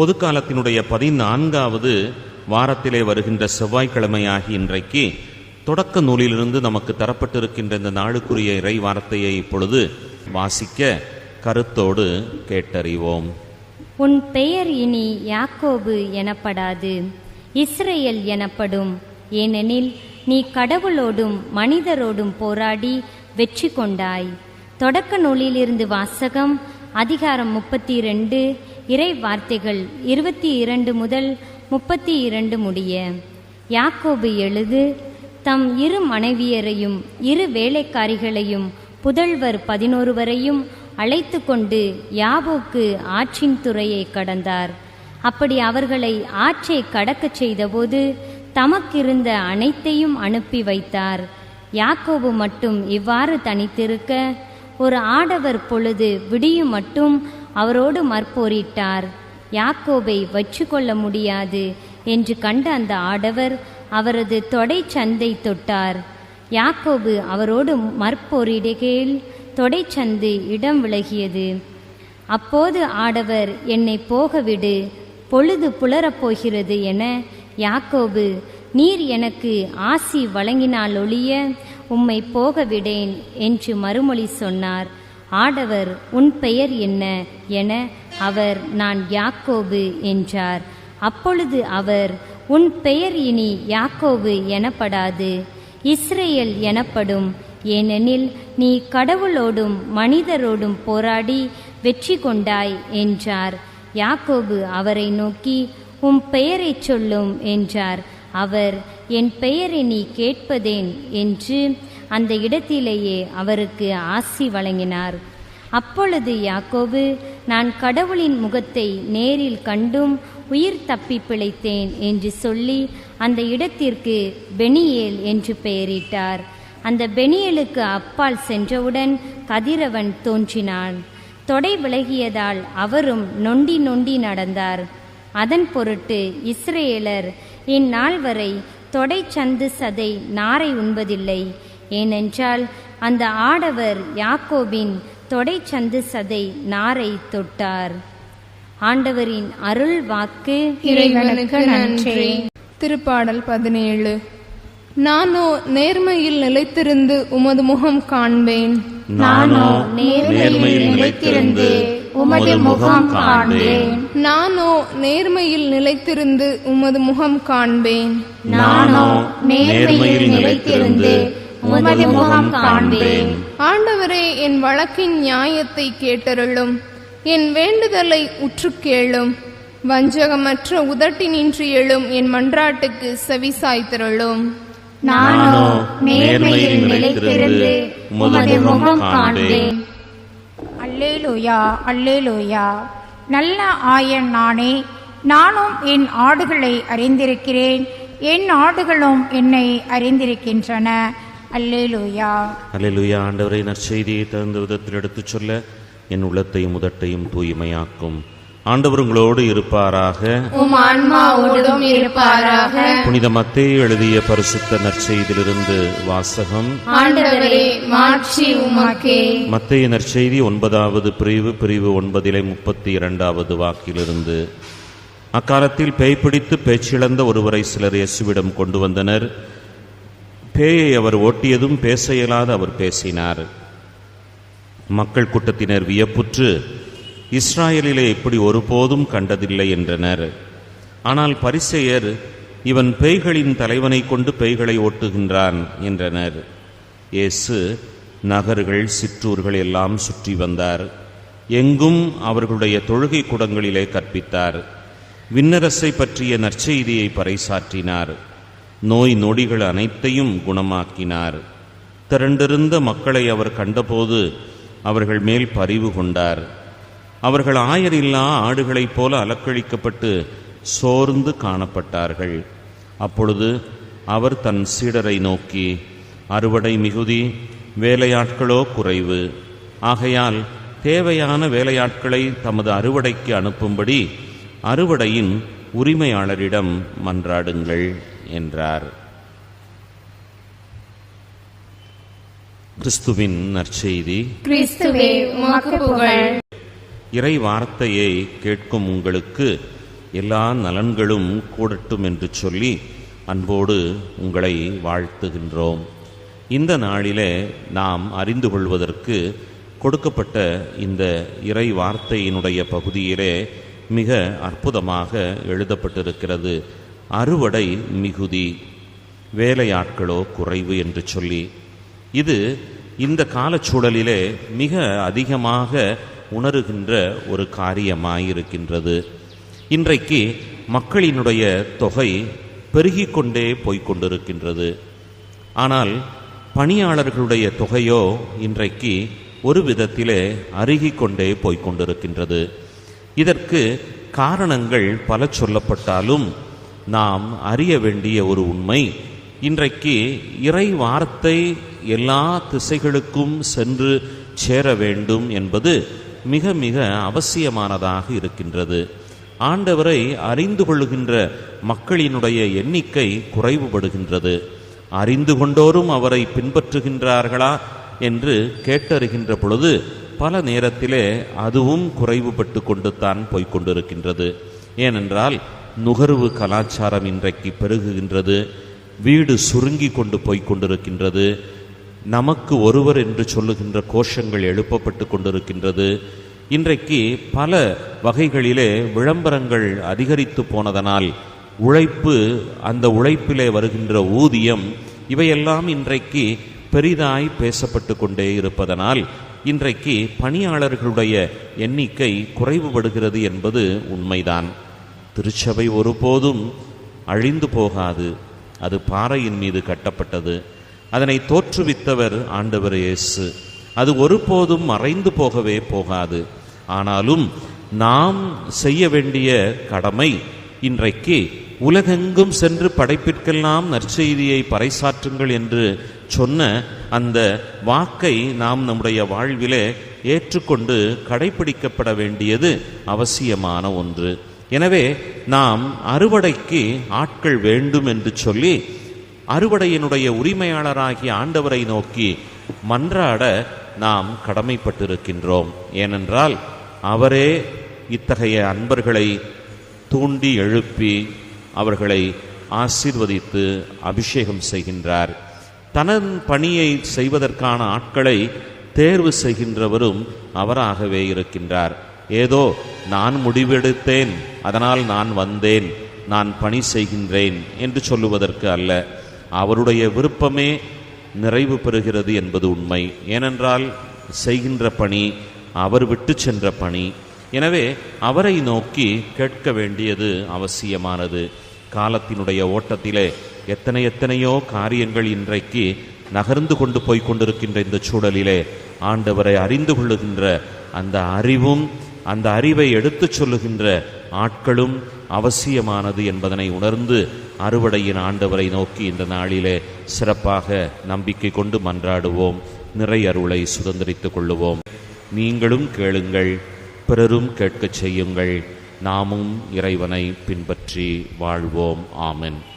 பொதுக்காலத்தினுடைய பதினான்காவது வாரத்திலே வருகின்ற செவ்வாய்க்கிழமையாகி இன்றைக்கு தொடக்க நூலிலிருந்து நமக்கு தரப்பட்டிருக்கின்ற இந்த நாளுக்குரிய இறை வார்த்தையை இப்பொழுது வாசிக்க கருத்தோடு கேட்டறிவோம். உன் பெயர் இனி யாக்கோபு எனப்படாது இஸ்ரேல் எனப்படும். ஏனெனில் நீ கடவுளோடும் மனிதரோடும் போராடி வெற்றி கொண்டாய். தொடக்க நூலிலிருந்து வாசகம் அதிகாரம் முப்பத்தி ரெண்டு இறை வார்த்தைகள் இருபத்தி இரண்டு முதல் முப்பத்தி இரண்டு முடிய. யாக்கோபு எழுது தம் இரு மனைவியரையும் இரு வேலைக்காரிகளையும் புதல்வர் பதினொருவரையும் அழைத்து கொண்டு யாபோக்கு ஆற்றின் துறையை கடந்தார். அப்படி அவர்களை ஆற்றை கடக்கச் செய்தபோது தமக்கிருந்த அனைத்தையும் அனுப்பி வைத்தார். யாக்கோபு மட்டும் இவ்வாறு தனித்திருக்க ஒரு ஆடவர் பொழுது விடியும் மட்டும் அவரோடு மற்போரிட்டார். யாக்கோபை வச்சு கொள்ள முடியாது என்று கண்ட அந்த ஆடவர் அவரது தொடை சந்தை தொட்டார். யாக்கோபு அவரோடு மற்போரிடுகையில் தொடைச்சந்து இடம் விலகியது. அப்போது ஆடவர் என்னை போகவிடு பொழுது புலரப் போகிறது என யாக்கோபு நீர் எனக்கு ஆசி வழங்கினால் ஒழிய உம்மை போகவிடேன் என்று மறுமொழி சொன்னார். ஆடவர் உன் பெயர் என்ன என அவர் நான் யாக்கோபு என்றார். அப்பொழுது அவர் உன் பெயர் இனி யாக்கோபு எனப்படாது. இஸ்ரேல் எனப்படும். ஏனெனில் நீ கடவுளோடும் மனிதரோடும் போராடி வெற்றி கொண்டாய் என்றார். யாக்கோபு அவரை நோக்கி உம் பெயரைச் சொல்லும் என்றார். அவர் என் பெயரை நீ கேட்பதேன் என்று அந்த இடத்திலேயே அவருக்கு ஆசி வழங்கினார். அப்பொழுது யாக்கோபு நான் கடவுளின் முகத்தை நேரில் கண்டும் உயிர் தப்பி பிழைத்தேன் என்று சொல்லி அந்த இடத்திற்கு பெனியேல் என்று பெயரிட்டார். அந்த பெனியேலுக்கு அப்பால் சென்றவுடன் கதிரவன் தோன்றினான். தொடை விலகியதால் அவரும் நொண்டி நொண்டி நடந்தார். அதன் பொருட்டு இஸ்ரேலர் இந்நாள் வரை தொடை சந்து சதை நாரை உண்பதில்லை. ஏனென்றால் அந்த ஆடவர் யாக்கோபின் தொடை சந்து சதை நாரை தொட்டார். ஆண்டவரின் அருள் வாக்கு இறைவனுக்கு நன்றி. திருப்பாடல் பதினேழு. நானோ நேர்மையில் நிலைத்திருந்து உமது முகம் காண்பேன். நானோ நேர்மையில் நிலைத்திருந்து உமது முகம் காண்பேன். நானோ நேர்மையில் நிலைத்திருந்து உமது முகம் காண்பேன். நானோ நேர்மையில் நிலைத்திருந்து உமது முகம் காண்பேன். ஆண்டவரே என் வழக்கின் நியாயத்தை கேட்டருளும். என் வேண்டுதலை உற்று கேளும். வஞ்சகமற்ற உதட்டினின்று எழும் என் மன்றாட்டுக்கு செவிசாய்த்திரளும் நானோ நேர்மையில் நிலைத்திருந்து உமது முகம் காண்பேன். அல்லேலூயா அல்லேலூயா. நல்ல ஆயன் நானே நானும் என் ஆடுகளை அறிந்திருக்கிறேன். என் ஆடுகளும் என்னை அறிந்திருக்கின்றன. அல்லேலூயா அல்லேலூயா ஆண்டவரை நற்செய்தியை தகுந்த விதத்தில் எடுத்துச் சொல்ல என் உள்ளத்தையும் உதட்டையும் தூய்மையாக்கும். ஆண்டவர் உங்களோடு இருப்பாராக. இருப்பாராக. புனித மத்தேயு எழுதிய பரிசுத்த நற்செய்தியிலிருந்து வாசகம். மத்தேய நற்செய்தி ஒன்பதாவது பிரிவு பிரிவு ஒன்பதிலே முப்பத்தி இரண்டாவது வாக்கிலிருந்து. அக்காலத்தில் பேய் பிடித்து பேச்சிழந்த ஒருவரை சிலர் இயேசுவிடம் கொண்டு வந்தனர். பேயை அவர் ஓட்டியதும் பேச இயலாது அவர் பேசினார். மக்கள் கூட்டத்தினர் வியப்புற்று இஸ்ராயலிலே இப்படி ஒருபோதும் கண்டதில்லை என்றனர். ஆனால் பரிசெயர் இவன் பேய்களின் தலைவனை கொண்டு பேய்களை ஓட்டுகின்றான் என்றனர். இயேசு நகர்கள் சிற்றூர்கள் எல்லாம் சுற்றி வந்தார். எங்கும் அவர்களுடைய தொழுகை கூடங்களிலே கற்பித்தார். விண்ணரசை பற்றிய நற்செய்தியை பறைசாற்றினார். நோய் நொடிகள் அனைத்தையும் குணமாக்கினார். திரண்டிருந்த மக்களை அவர் கண்டபோது அவர்கள் மேல் பரிவு கொண்டார். அவர்கள் ஆயரில்லா ஆடுகளைப் போல அலக்கழிக்கப்பட்டு சோர்ந்து காணப்பட்டார்கள். அப்பொழுது அவர் தன் சீடரை நோக்கி அறுவடை மிகுதி வேலையாட்களோ குறைவு. ஆகையால் தேவையான வேலையாட்களை தமது அறுவடைக்கு அனுப்பும்படி அறுவடையின் உரிமையாளரிடம் மன்றாடுங்கள். என்றார். கிறிஸ்துவின் நற்செய்தி. கிறிஸ்துவே இறை வார்த்தையை கேட்கும் உங்களுக்கு எல்லா நலன்களும் கூடட்டும் என்று சொல்லி அன்போடு உங்களை வாழ்த்துகின்றோம். இந்த நாளிலே நாம் அறிந்து கொள்வதற்கு கொடுக்கப்பட்ட இந்த இறை வார்த்தையினுடைய பகுதியிலே மிக அற்புதமாக எழுதப்பட்டிருக்கிறது. அறுவடை மிகுதி வேலையாட்களோ குறைவு என்று சொல்லி இது இந்த காலச்சூழலிலே மிக அதிகமாக உணருகின்ற ஒரு காரியமாயிருக்கின்றது. இன்றைக்கு மக்களினுடைய தொகை பெருகிக்கொண்டே போய்கொண்டிருக்கின்றது ஆனால் பணியாளர்களுடைய தொகையோ இன்றைக்கு ஒரு விதத்திலே அருகிக்கொண்டே போய்கொண்டிருக்கின்றது இதற்கு காரணங்கள் பல சொல்லப்பட்டாலும் நாம் அறிய வேண்டிய ஒரு உண்மை. இன்றைக்கு இறை வார்த்தை எல்லா திசைகளுக்கும் சென்று சேர வேண்டும் என்பது மிக மிக அவசியமானதாக இருக்கின்றது. ஆண்டவரை அறிந்து கொள்ளுகின்ற மக்களினுடைய எண்ணிக்கை குறைவுபடுகின்றது. அறிந்து கொண்டோரும் அவரை பின்பற்றுகின்றார்களா என்று கேட்டறிகின்ற பொழுது பல நேரத்திலே அதுவும் குறைவுபட்டு கொண்டு தான் போய்க் கொண்டிருக்கின்றது. ஏனென்றால் நுகர்வு கலாச்சாரம் இன்றைக்கு பெருகுகின்றது. வீடு சுருங்கி கொண்டு போய்க் கொண்டிருக்கின்றது. நமக்கு ஒருவர் என்று சொல்லுகின்ற கோஷங்கள் எழுப்பப்பட்டு கொண்டிருக்கின்றது. இன்றைக்கு பல வகைகளிலே விளம்பரங்கள் அதிகரித்து போனதனால் உழைப்பு அந்த உழைப்பிலே வருகின்ற ஊதியம் இவையெல்லாம் இன்றைக்கு பெரிதாய் பேசப்பட்டு கொண்டே இருப்பதனால் இன்றைக்கு பணியாளர்களுடைய எண்ணிக்கை குறைவுபடுகிறது என்பது உண்மைதான். திருச்சபை ஒருபோதும் அழிந்து போகாது. அது பாறையின் மீது கட்டப்பட்டது. அதனை தோற்றுவித்தவர் ஆண்டவர் இயேசு. அது ஒருபோதும் மறைந்து போகவே போகாது. ஆனாலும் நாம் செய்ய வேண்டிய கடமை இன்றைக்கு உலகெங்கும் சென்று படைப்பிற்கெல்லாம் நற்செய்தியை பறைசாற்றுங்கள் என்று சொன்ன அந்த வாக்கை நாம் நம்முடைய வாழ்விலே ஏற்றுக்கொண்டு கடைபிடிக்கப்பட வேண்டியது அவசியமான ஒன்று. எனவே நாம் அறுவடைக்கு ஆட்கள் வேண்டும் என்று சொல்லி அறுவடையினுடைய உரிமையாளராகிய ஆண்டவரை நோக்கி மன்றாட நாம் கடமைப்பட்டிருக்கின்றோம். ஏனென்றால் அவரே இத்தகைய அன்பர்களை தூண்டி எழுப்பி அவர்களை ஆசீர்வதித்து அபிஷேகம் செய்கின்றார். தனது பணியை செய்வதற்கான ஆட்களை தேர்வு செய்கின்றவரும் அவராகவே இருக்கின்றார். ஏதோ நான் முடிவெடுத்தேன் அதனால் நான் வந்தேன் நான் பணி செய்கின்றேன் என்று சொல்லுவதற்கு அல்ல. அவருடைய விருப்பமே நிறைவு பெறுகிறது என்பது உண்மை. ஏனென்றால் செய்கின்ற பணி அவர் விட்டு சென்ற பணி. எனவே அவரை நோக்கி கேட்க வேண்டியது அவசியமானது. காலத்தினுடைய ஓட்டத்திலே எத்தனை எத்தனையோ காரியங்கள் இன்றைக்கு நகர்ந்து கொண்டு போய் கொண்டிருக்கின்ற இந்த சூழலிலே ஆண்டவரை அறிந்து கொள்ளுகின்ற அந்த அறிவும் அந்த அறிவை எடுத்துச் சொல்லுகின்ற ஆட்களும் அவசியமானது என்பதனை உணர்ந்து அறுவடையின் ஆண்டவரை நோக்கி இந்த நாளிலே சிறப்பாக நம்பிக்கை கொண்டு மன்றாடுவோம். நிறை அருளை சுதந்திரித்துக் கொள்ளுவோம். நீங்களும் கேளுங்கள் பிறரும் கேட்கச் செய்யுங்கள். நாமும் இறைவனை பின்பற்றி வாழ்வோம். ஆமென்.